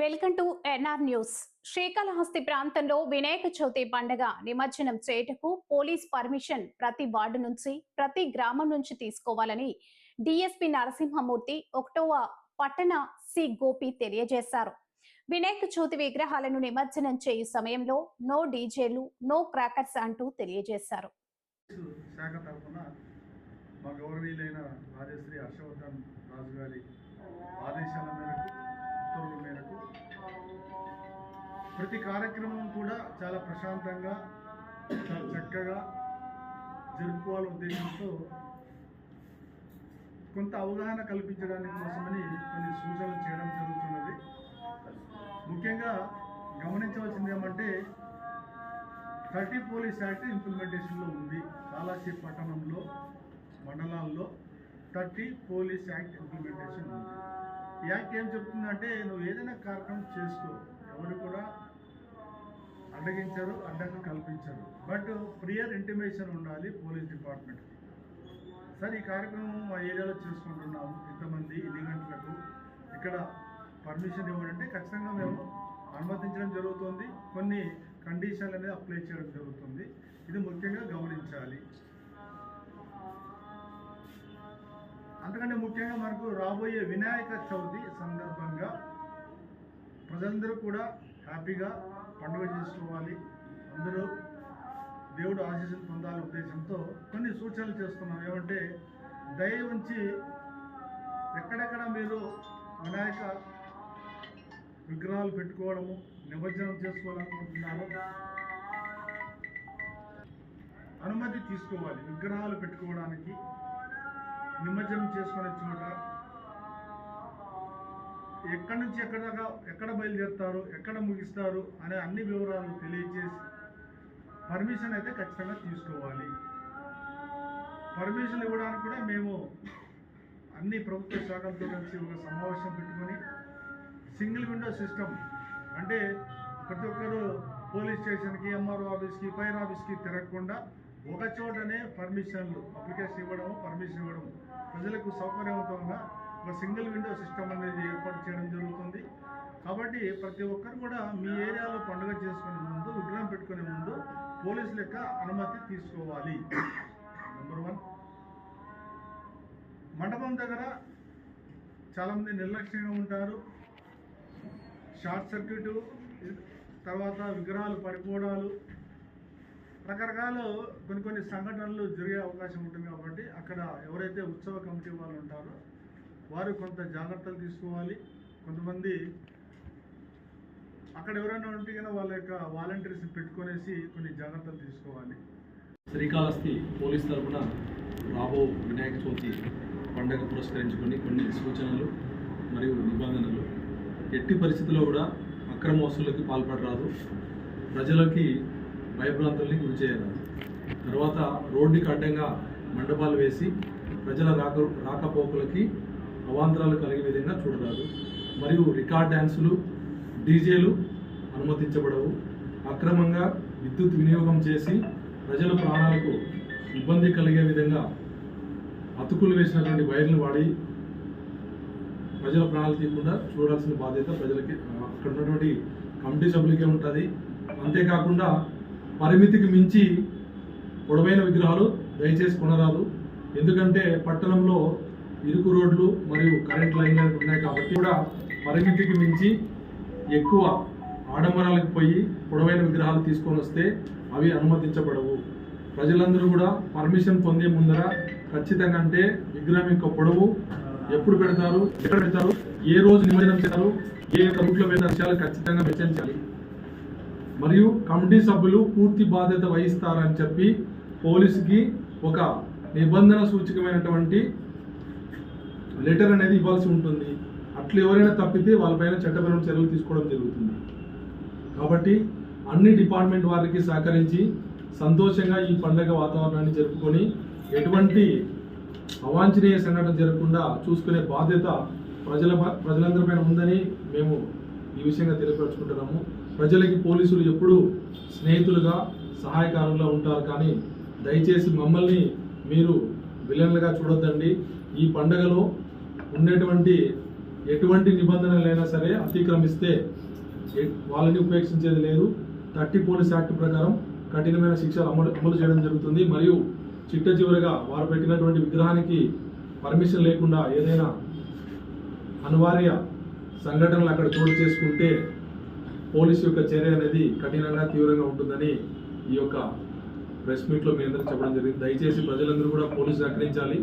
Welcome to NR news. Srikalahasti ప్రాంతంలో వినాయక చవితి పండగ నిమజ్జనం చేయుటకు పోలీస్ పర్మిషన్ ప్రతి వార్డు నుంచి ప్రతి గ్రామం నుంచి తీసుకోవాలని డిఎస్పి నరసింహమూర్తి ఒకటవ పట్టణ సి గోపి తెలియజేశారు. వినాయక చవితి విగ్రహాలను నిమజ్జనం చేయు సమయంలో నో డీజేలు నో క్రాకర్స్ అంటూ తెలియజేశారు. శాఖ మా గౌరవీయులైన రాజశ్రీ హర్షవర్ధన్ రాజు గారి ఆదేశాల మేరకు ఉత్తర్వుల మేరకు ప్రతి కార్యక్రమం కూడా చాలా ప్రశాంతంగా చాలా చక్కగా జరుపుకోవాలనే ఉద్దేశంతో కొంత అవగాహన కల్పించడానికి కోసమని కొన్ని సూచనలు చేయడం జరుగుతున్నది. ముఖ్యంగా గమనించవలసింది ఏమంటే థర్టీ పోలీస్ యాక్ట్ ఇంప్లిమెంటేషన్లో ఉంది. కాళాశ్రీ పట్టణంలో మండలాల్లో థర్టీ పోలీస్ యాక్ట్ ఇంప్లిమెంటేషన్ ఉంది. ఈ యాక్ట్ ఏం చెప్తుందంటే నువ్వు ఏదైనా కార్యక్రమం చేసుకో ఎవరు కూడా అడ్డగించరు అడ్డంగా కల్పించరు. బట్ ప్రియర్ ఇంటిమేషన్ ఉండాలి పోలీస్ డిపార్ట్మెంట్ సార్ ఈ కార్యక్రమం మా ఏరియాలో చేసుకుంటున్నాము ఇంతమంది ఎన్ని గంటలకు ఇక్కడ పర్మిషన్ ఇవ్వాలంటే ఖచ్చితంగా మేము అనుమతించడం జరుగుతుంది. కొన్ని కండిషన్లు అనేది అప్లై చేయడం జరుగుతుంది. ఇది ముఖ్యంగా గమనించాలి. అంతకంటే ముఖ్యంగా మనకు రాబోయే వినాయక చవితి సందర్భంగా ప్రజలందరూ కూడా హ్యాపీగా పండుగ చేసుకోవాలి. అందరూ దేవుడు ఆశీస్సులు పొందాలి ఉద్దేశంతో కొన్ని సూచనలు చేస్తున్నాం. ఏమంటే దయ ఉంచి ఎక్కడెక్కడ మీరు వినాయక విగ్రహాలు పెట్టుకోవడము నిమజ్జనం చేసుకోవాలనుకుంటున్నాను అనుమతి తీసుకోవాలి. విగ్రహాలు పెట్టుకోవడానికి నిమజ్జనం చేసుకొని చోట ఎక్కడి నుంచి ఎక్కడ దాకా ఎక్కడ బయలుదేరుతారు ఎక్కడ ముగిస్తారు అనే అన్ని వివరాలు తెలియజేసి పర్మిషన్ అయితే ఖచ్చితంగా తీసుకోవాలి. పర్మిషన్ ఇవ్వడానికి కూడా మేము అన్ని ప్రభుత్వ శాఖలతో కలిసి ఒక సమావేశం పెట్టుకొని సింగిల్ విండో సిస్టమ్ అంటే ప్రతి ఒక్కరు పోలీస్ స్టేషన్కి ఎంఆర్ఓ ఆఫీస్కి ఫైర్ ఆఫీస్కి తిరగకుండా ఒక చోటనే పర్మిషన్లు అప్లికేషన్ ఇవ్వడము పర్మిషన్ ఇవ్వడం ప్రజలకు సౌకర్యవంతంగా ఒక సింగిల్ విండో సిస్టమ్ అనేది ఏర్పాటు చేయడం జరుగుతుంది. కాబట్టి ప్రతి ఒక్కరు కూడా మీ ఏరియాలో పండుగ చేసుకునే ముందు విగ్రహం పెట్టుకునే ముందు పోలీసుల యొక్క అనుమతి తీసుకోవాలి. నెంబర్ వన్ మండపం దగ్గర చాలామంది నిర్లక్ష్యంగా ఉంటారు. షార్ట్ సర్క్యూట్ తర్వాత విగ్రహాలు పడిపోవడాలు రకరకాల కొన్ని కొన్ని సంఘటనలు జరిగే అవకాశం ఉంటుంది కాబట్టి అక్కడ ఎవరైతే ఉత్సవ కమిటీ వాళ్ళు ఉంటారో వారు కొంత జాగ్రత్తలు తీసుకోవాలి. కొంతమంది అక్కడ ఎవరైనా ఉంటే కనుక వాళ్ళ యొక్క వాలంటీర్స్ పెట్టుకునేసి కొన్ని జాగ్రత్తలు తీసుకోవాలి. శ్రీకాళహస్తి పోలీస్ తరఫున రాబో వినాయక చవితి పండుగ పురస్కరించుకొని కొన్ని సూచనలు మరియు నిబంధనలు. ఎట్టి పరిస్థితుల్లో కూడా అక్రమ వసూళ్ళకి పాల్పడరాదు. ప్రజలకి భయభ్రాంతుల్ని గురి చేయరాదు తర్వాత రోడ్డుకి అడ్డంగా మండపాలు వేసి ప్రజల రాక రాకపోకలకి అవాంతరాలు కలిగే విధంగా చూడరాదు. మరియు రికార్డ్ డ్యాన్సులు డీజేలు అనుమతించబడవు. అక్రమంగా విద్యుత్ వినియోగం చేసి ప్రజల ప్రాణాలకు ఇబ్బంది కలిగే విధంగా అతుకులు వేసినటువంటి వైర్లు వాడి ప్రజల ప్రాణాలు తీయకుండా చూడాల్సిన బాధ్యత ప్రజలకి అక్కడ ఉన్నటువంటి కమిటీ సభ్యులకే ఉంటుంది. అంతేకాకుండా పరిమితికి మించి పొడవైన విగ్రహాలు దయచేసి కొనరాదు. ఎందుకంటే పట్టణంలో ఇరుకు రోడ్లు మరియు కరెంట్ లైన్లు ఉన్నాయి కాబట్టి కూడా పరిమితికి మించి ఎక్కువ ఆడంబరాలకు పోయి పొడవైన విగ్రహాలు తీసుకొని వస్తే అవి అనుమతించబడవు. ప్రజలందరూ కూడా పర్మిషన్ పొందే ముందర ఖచ్చితంగా అంటే విగ్రహం యొక్క పొడవు ఎప్పుడు పెడతారు ఎక్కడ పెడతారు ఏ రోజు నిమజ్జనం చేస్తారు ఏ యొక్క రూట్లో పెడతారు విషయాలు ఖచ్చితంగా వెచ్చించాలి మరియు కమిటీ సభ్యులు పూర్తి బాధ్యత వహిస్తారని చెప్పి పోలీసుకి ఒక నిబంధన సూచకమైనటువంటి లెటర్ అనేది ఇవ్వాల్సి ఉంటుంది. అట్లా ఎవరైనా తప్పితే వాళ్ళపైన చట్టపరమైన చర్యలు తీసుకోవడం జరుగుతుంది. కాబట్టి అన్ని డిపార్ట్మెంట్ వారికి సహకరించి సంతోషంగా ఈ పండగ వాతావరణాన్ని జరుపుకొని ఎటువంటి అవాంఛనీయ సంఘటన జరగకుండా చూసుకునే బాధ్యత ప్రజల ప్రజలందరిపైన ఉందని మేము ఈ విషయంగా తెలియపరచుకుంటున్నాము. ప్రజలకి పోలీసులు ఎప్పుడూ స్నేహితులుగా సహాయకారులుగా ఉంటారు కానీ దయచేసి మమ్మల్ని మీరు విలన్లుగా చూడొద్దండి. ఈ పండగలో ఉండేటువంటి ఎటువంటి నిబంధనలైనా సరే అతిక్రమిస్తే వాళ్ళని ఉపేక్షించేది లేదు. థర్టీ పోలీస్ యాక్ట్ ప్రకారం కఠినమైన శిక్షలు అమలు అమలు చేయడం జరుగుతుంది. మరియు చిట్ట చివరిగా వారు పెట్టినటువంటి విగ్రహానికి పర్మిషన్ లేకుండా ఏదైనా అనివార్య సంఘటనలు అక్కడ చోటు చేసుకుంటే పోలీసు యొక్క చర్య అనేది కఠినంగా తీవ్రంగా ఉంటుందని ఈ యొక్క ప్రెస్ మీట్లో మీ అందరూ చెప్పడం జరిగింది. దయచేసి ప్రజలందరూ కూడా పోలీసులు సహకరించాలి